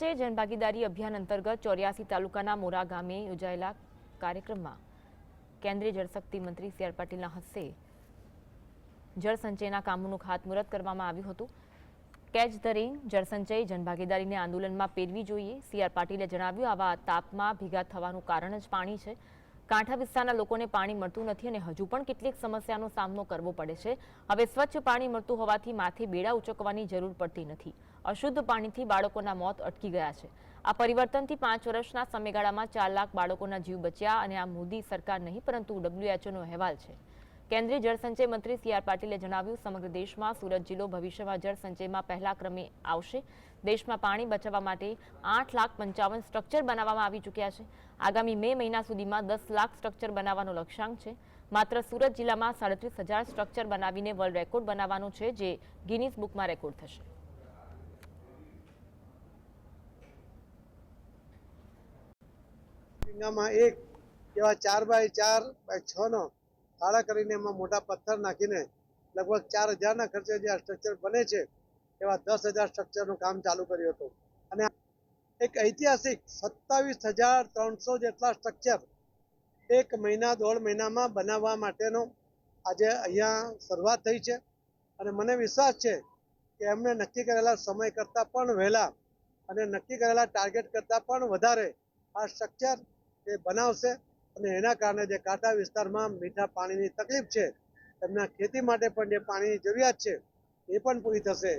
સંચય જનભાગીદારી અભિયાન અંતર્ગત ચોર્યાસી તાલુકાના મોરા ગામે યોજાયેલા કાર્યક્રમમાં કેન્દ્રીય જળશક્તિ મંત્રી સી આર પાટીલના હસ્તે જળસંચયના કામોનું ખાતમુહૂર્ત કરવામાં આવ્યું હતું. કેચ ધ રેન જળસંચય જનભાગીદારીને આંદોલનમાં પેરવી જોઈએ, સી આર પાટીલે જણાવ્યું, આવા તાપમાં ભેગા થવાનું કારણ જ પાણી છે. કાંઠા વિસ્તારના લોકોને પાણી મળતું નથી અને હજુ પણ કેટલીક સમસ્યાનો સામનો કરવો પડે છે. હવે સ્વચ્છ પાણી મળતું હોવાથી માથે બેડા ઉચકવાની જરૂર પડતી નથી. અશુદ્ધ પાણીથી બાળકોના મોત અટકી ગયા છે. આ પરિવર્તનથી પાંચ વર્ષના સમયગાળામાં ચાર લાખ બાળકોના જીવ બચ્યા અને આ મોદી સરકાર નહીં, પરંતુ ડબ્લ્યુએચઓનો અહેવાલ છે. કેન્દ્રીય જળસંચય મંત્રી સી આર પાટીલે જણાવ્યું, સમગ્ર દેશમાં સુરત જિલ્લો ભવિષ્યમાં જળસંચયમાં પહેલા ક્રમે આવશે. દેશમાં પાણી બચાવવા માટે આઠ લાખ પંચાવન સ્ટ્રક્ચર બનાવવામાં આવી ચૂક્યા છે. આગામી મે મહિના સુધીમાં દસ લાખ સ્ટ્રક્ચર બનાવવાનો લક્ષ્યાંક છે. માત્ર સુરત જિલ્લામાં સાડત્રીસ હજાર સ્ટ્રક્ચર બનાવીને વર્લ્ડ રેકોર્ડ બનાવવાનું છે, જે ગિનીઝ બુકમાં રેકોર્ડ થશે. ઝીંગામાં એક, એવા ચાર બાય ચાર બાય છ નો ખાડા કરીને એમાં મોટા પથ્થર નાખીને લગભગ ચાર હજારના ખર્ચે જે આ સ્ટ્રક્ચર બને છે, એવા દસ હજાર સ્ટ્રક્ચરનું કામ ચાલુ કર્યું હતું. અને એક ઐતિહાસિક સત્તાવીસ હજાર ત્રણસો જેટલા સ્ટ્રક્ચર એક મહિના, દોઢ મહિનામાં બનાવવા માટેનો આજે અહીંયા શરૂઆત થઈ છે. અને મને વિશ્વાસ છે કે એમણે નક્કી કરેલા સમય કરતાં પણ વહેલા અને નક્કી કરેલા ટાર્ગેટ કરતાં પણ વધારે આ સ્ટ્રક્ચર એ બનાવશે અને એના કારણે જે કાંઠા વિસ્તારમાં મીઠા પાણીની તકલીફ છે એમના ખેતી માટે પણ જે પાણીની જરૂરિયાત છે, એ પણ પૂરી થશે.